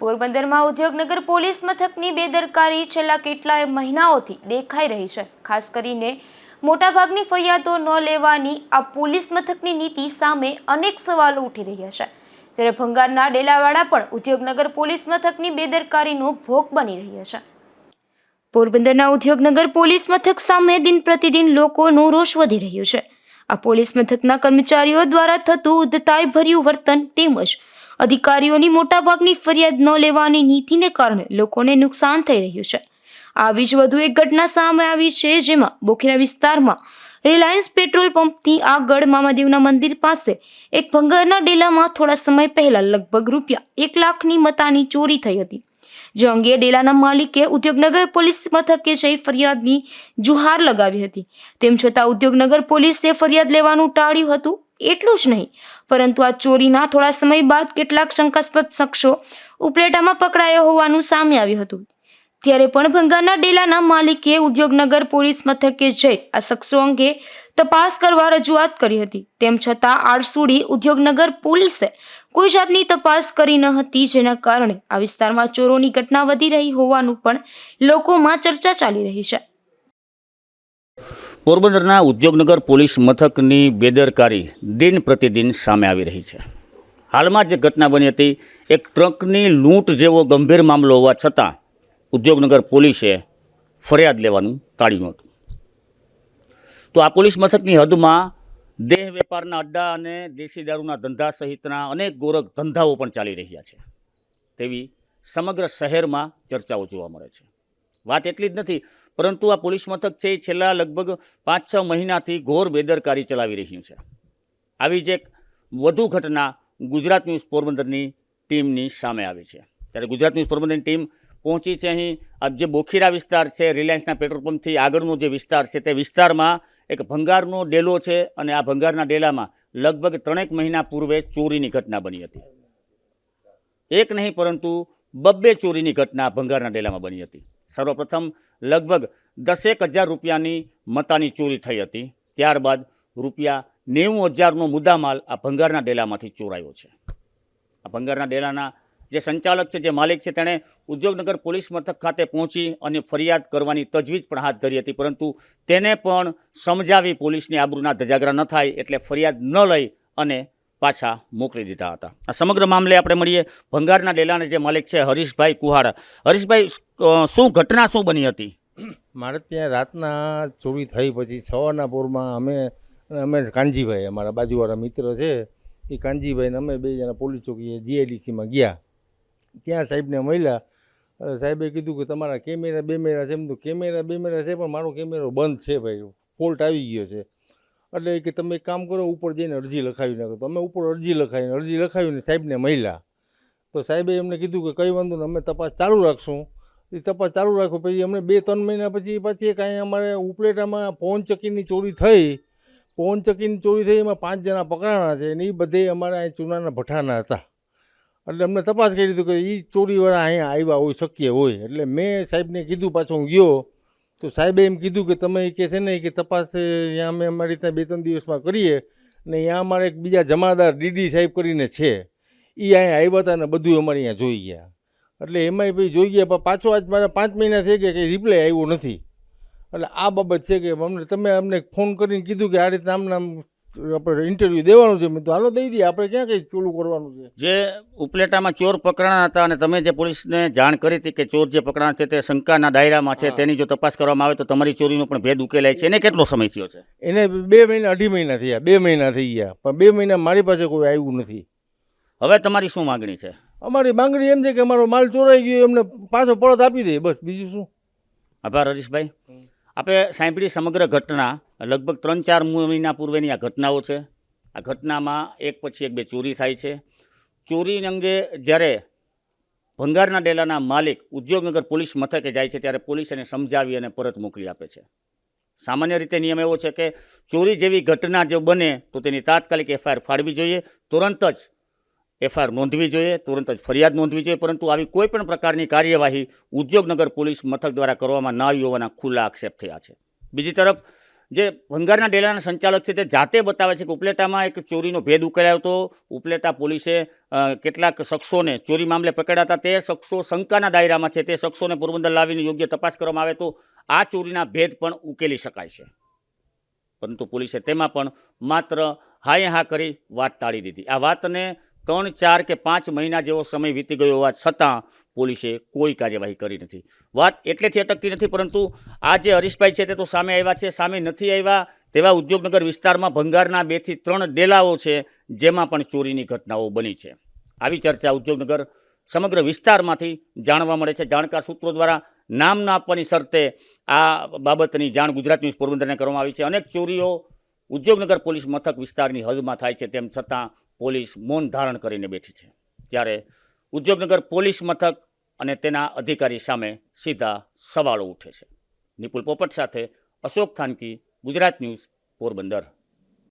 પોરબંદરમાં ઉદ્યોગનગર પોલીસ મથકની બેદરકારી છેલ્લા કેટલાય મહિનાઓથી દેખાઈ રહી છે. ખાસ કરીને મોટાભાગની ફરિયાદો ન લેવાની આ પોલીસ મથકની નીતિ સામે અનેક સવાલો ઉઠી રહ્યા છે. ત્યારે ભંગારના ડેલાવાળા પણ ઉદ્યોગનગર પોલીસ મથકની બેદરકારીનો ભોગ બની રહ્યા છે. પોરબંદરના ઉદ્યોગનગર પોલીસ મથક સામે દિન પ્રતિદિન લોકોનો રોષ વધી રહ્યો છે. આ પોલીસ મથકના કર્મચારીઓ દ્વારા થતું ઉદ્ધતાઈભર્યું વર્તન તેમજ અધિકારીઓની મોટાભાગની ફરિયાદ ન લેવાની નીતિને કારણે લોકોને નુકસાન થઈ રહ્યું છે. આવી જ વધુ એક ઘટના સામે આવી છે જેમાં બોખીરા વિસ્તારમાં રિલાયન્સ પેટ્રોલ પંપની આગળ મામાદેવના મંદિર પાસે એક ભંગારના ડેલામાં થોડા સમય પહેલા લગભગ રૂપિયા એક લાખની મતાની ચોરી થઈ હતી. જે અંગે ડેલાના માલિકે ઉદ્યોગનગર પોલીસ મથકે જઈ ફરિયાદની જુહાર લગાવી હતી. તેમ છતાં ઉદ્યોગનગર પોલીસે ફરિયાદ લેવાનું ટાળ્યું હતું. એટલું જ નહીં. પરંતુ આ ચોરીના થોડા સમય બાદ કેટલાક શંકાસ્પદ શખ્સો ઉપલેટામાં પકડાયો હોવાનું સામે આવ્યું હતું. ત્યારે પણ ભંગારના ડેલાના માલિકે ઉદ્યોગનગર પોલીસ મથકે જઈ આ શખ્સો અંગે તપાસ કરવા રજૂઆત કરી હતી. તેમ છતાં આરસુડી ઉદ્યોગનગર પોલીસે કોઈ જાતની તપાસ કરી ન હતી, જેના કારણે આ વિસ્તારમાં ચોરોની ઘટના વધી રહી હોવાનું પણ લોકોમાં ચર્ચા ચાલી રહી છે. પોરબંદરના ઉદ્યોગનગર પોલીસ મથકની બેદરકારી દિન પ્રતિદિન સામે આવી રહી છે. હાલમાં જે ઘટના બની હતી, એક ટ્રકની લૂંટ જેવો ગંભીર મામલો હોવા છતાં ઉદ્યોગનગર પોલીસે ફરિયાદ લેવાનું ટાળ્યું હતું. તો આ પોલીસ મથકની હદમાં દેહ વેપારના અડ્ડા અને દેશી દારૂના ધંધા સહિતના અનેક ગોરખ ધંધાઓ પણ ચાલી રહ્યા છે. તેવી સમગ્ર શહેરમાં ચર્ચાઓ જોવા મળે છે. વાત એટલી જ નથી પરંતુ આ પોલીસ મથક છે એ છેલ્લા લગભગ પાંચ છ મહિનાથી ઘોર બેદરકારી ચલાવી રહ્યું છે. આવી જ એક વધુ ઘટના ગુજરાત ન્યૂઝ પોરબંદરની ટીમની સામે આવી છે. ત્યારે ગુજરાત ન્યૂઝ પોરબંદરની ટીમ પહોંચી છે અહીં. જે બોખીરા વિસ્તાર છે, રિલાયન્સના પેટ્રોલ પંપથી આગળનો જે વિસ્તાર છે તે વિસ્તારમાં એક ભંગારનો ડેલો છે અને આ ભંગારના ડેલામાં લગભગ ત્રણેક મહિના પૂર્વે ચોરીની ઘટના બની હતી. એક નહીં પરંતુ બબ્બે ચોરીની ઘટના ભંગારના ડેલામાં બની હતી. સર્વપ્રથમ લગભગ દસેક હજાર રૂપિયાની મતાની ચોરી થઈ હતી. ત્યારબાદ રૂપિયા નેવું હજારનો મુદ્દામાલ આ ભંગારના ડેલામાંથી ચોરાયો છે. આ ભંગારના ડેલાના જે સંચાલક છે, જે માલિક છે, તેણે ઉદ્યોગનગર પોલીસ મથક ખાતે પહોંચી અને ફરિયાદ કરવાની તજવીજ પણ હાથ ધરી હતી. પરંતુ તેને પણ સમજાવી પોલીસની આબરૂના ધજાગરા ન થાય એટલે ફરિયાદ ન લઈ અને પાછા મોકલી દીધા હતા. આ સમગ્ર મામલે આપણે મળીએ ભંગારના ડેલાના જે માલિક છે હરીશભાઈ કુહાડા હરીશભાઈ શું ઘટના શું બની હતી? મારે ત્યાં રાતના ચોરી થઈ પછી સવારના પોરમાં અમે અમે કાનજીભાઈ, અમારા બાજુવાળા મિત્ર છે, એ કાનજીભાઈને અમે બે જણા પોલીસ ચોકીએ જીઆઈડીસીમાં ગયા. ત્યાં સાહેબને મળ્યા. સાહેબે કીધું કે તમારા કેમેરા બેમેરા છે. એમ તો કેમેરા બેમેરા છે, પણ મારો કેમેરો બંધ છે ભાઈ. ફોલ્ટ આવી ગયો છે. એટલે કે તમે કામ કરો, ઉપર જઈને અરજી લખાવી નાખો. તો અમે ઉપર અરજી લખાવીને અરજી લખાવીને સાહેબને મળ્યા. તો સાહેબે એમને કીધું કે કંઈ વાંધો નહીં, અમે તપાસ ચાલુ રાખશું. એ તપાસ ચાલુ રાખો પછી અમને બે ત્રણ મહિના પછી પછી કાંઈ અમારે ઉપલેટામાં પવન ચક્કીની ચોરી થઈ. પવન ચક્કીની ચોરી થઈ, એમાં પાંચ જણા પકડાણા છે અને એ બધે અમારા અહીં ચૂનાના ભઠાના હતા. એટલે અમને તપાસ કરી દીધું કે એ ચોરીવાળા અહીંયા આવ્યા હોય, શક્ય હોય. એટલે મેં સાહેબને કીધું, પાછો હું ગયો. તો સાહેબે એમ કીધું કે તમે કે છે ને કે તપાસ અહીંયા અમે અમારી ત્યાં બે ત્રણ દિવસમાં કરીએ ને અહીંયા અમારે એક બીજા જમાદાર ડીડી સાહેબ કરીને છે. એ અહીંયા આવ્યા હતા ને બધું અમારે અહીંયા જોઈ ગયા. એટલે એમાંય ભાઈ જોઈ ગયા, પણ પાછો આજ મારા પાંચ મહિના થઈ ગયા કે રિપ્લાય આવ્યો નથી. એટલે આ બાબત છે કે અમને, તમે અમને ફોન કરીને કીધું કે આ રીતે આમ નામ આપણે ઇન્ટરવ્યૂ દેવાનું છે. મેં તો હાલો દઈ દઈએ. આપણે ક્યાં કંઈ ચોલું કરવાનું છે? જે ઉપલેટામાં ચોર પકડાણા હતા અને તમે જે પોલીસને જાણ કરી હતી કે ચોર જે પકડાણા છે તે શંકાના દાયરામાં છે તેની જો તપાસ કરવામાં આવે તો તમારી ચોરીનો પણ ભેદ ઉકેલાય છે. એને કેટલો સમય થયો છે? એને બે મહિના અઢી મહિના થયા. બે મહિના થઈ ગયા. પણ બે મહિના મારી પાસે કોઈ આવ્યું નથી. હવે તમારી શું માગણી છે? અમારી માંગણી એમ છે કે અમારો માલ ચોરાઈ ગયો એમને પાછો પરત આપી દે. બસ બીજું શું? આભાર હરીશભાઈ. આપણે સાંભળી સમગ્ર ઘટના. લગભગ ત્રણ ચાર મહિના પૂર્વેની આ ઘટનાઓ છે. આ ઘટનામાં એક પછી એક બે ચોરી થાય છે. ચોરી અંગે જ્યારે ભંગારના ડેલાના માલિક ઉદ્યોગનગર પોલીસ મથકે જાય છે, ત્યારે પોલીસ એને સમજાવી અને પરત મોકલી આપે છે. સામાન્ય રીતે નિયમ એવો છે કે ચોરી જેવી ઘટના જો બને, તો તેની તાત્કાલિક એફઆઈઆર ફાળવી જોઈએ. તુરંત જ એફઆઈઆર નોંધવી જોઈએ, તુરંત જ ફરિયાદ નોંધવી જોઈએ, પરંતુ આવી કોઈ પણ પ્રકારની કાર્યવાહી ઉદ્યોગનગર પોલીસ મથક દ્વારા કરવામાં ન આવી હોવાના ખુલ્લા આક્ષેપ થયા છે. બીજી તરફ, જે ભંગારના ડેલાના સંચાલક છે તે જાતે બતાવે છે કે ઉપલેટામાં એક ચોરીનો ભેદ ઉકેલાયો હતો. ઉપલેટા પોલીસે કેટલાક શખ્સોને ચોરી મામલે પકડાતા તે શખ્સો શંકાના દાયરામાં છે. તે શખ્સોને પોરબંદર લાવીને યોગ્ય તપાસ કરવામાં આવે તો આ ચોરીના ભેદ પણ ઉકેલી શકાય છે. પરંતુ પોલીસે તેમાં પણ માત્ર હાય હા કરી વાત ટાળી દીધી. આ વાતને ત્રણ, ચાર કે પાંચ મહિના જેવો સમય વીતી ગયો હોવા છતાં પોલીસે કોઈ કાર્યવાહી કરી નથી. વાત એટલેથી અટકતી નથી, પરંતુ આ જે હરીશભાઈ છે તે તો સામે આવ્યા છે, સામે નથી આવ્યા તેવા ઉદ્યોગનગર વિસ્તારમાં ભંગારના બેથી ત્રણ ડેલાઓ છે, જેમાં પણ ચોરીની ઘટનાઓ બની છે. આવી ચર્ચા ઉદ્યોગનગર સમગ્ર વિસ્તારમાંથી જાણવા મળે છે. જાણકાર સૂત્રો દ્વારા નામ ન આપવાની શરતે આ બાબતની જાણ ગુજરાત ન્યૂઝ પોરબંદરને કરવામાં આવી છે. અનેક ચોરીઓ ઉદ્યોગનગર પોલીસ મથક વિસ્તારની હદમાં થાય છે તેમ છતાં પોલીસ મૌન ધારણ કરીને બેઠી છે. ત્યારે ઉદ્યોગનગર પોલીસ મથક અને તેના અધિકારી સામે સીધા સવાલો ઉઠે છે. નિપુલ પોપટ સાથે અશોક થાનકી, ગુજરાત ન્યૂઝ પોરબંદર.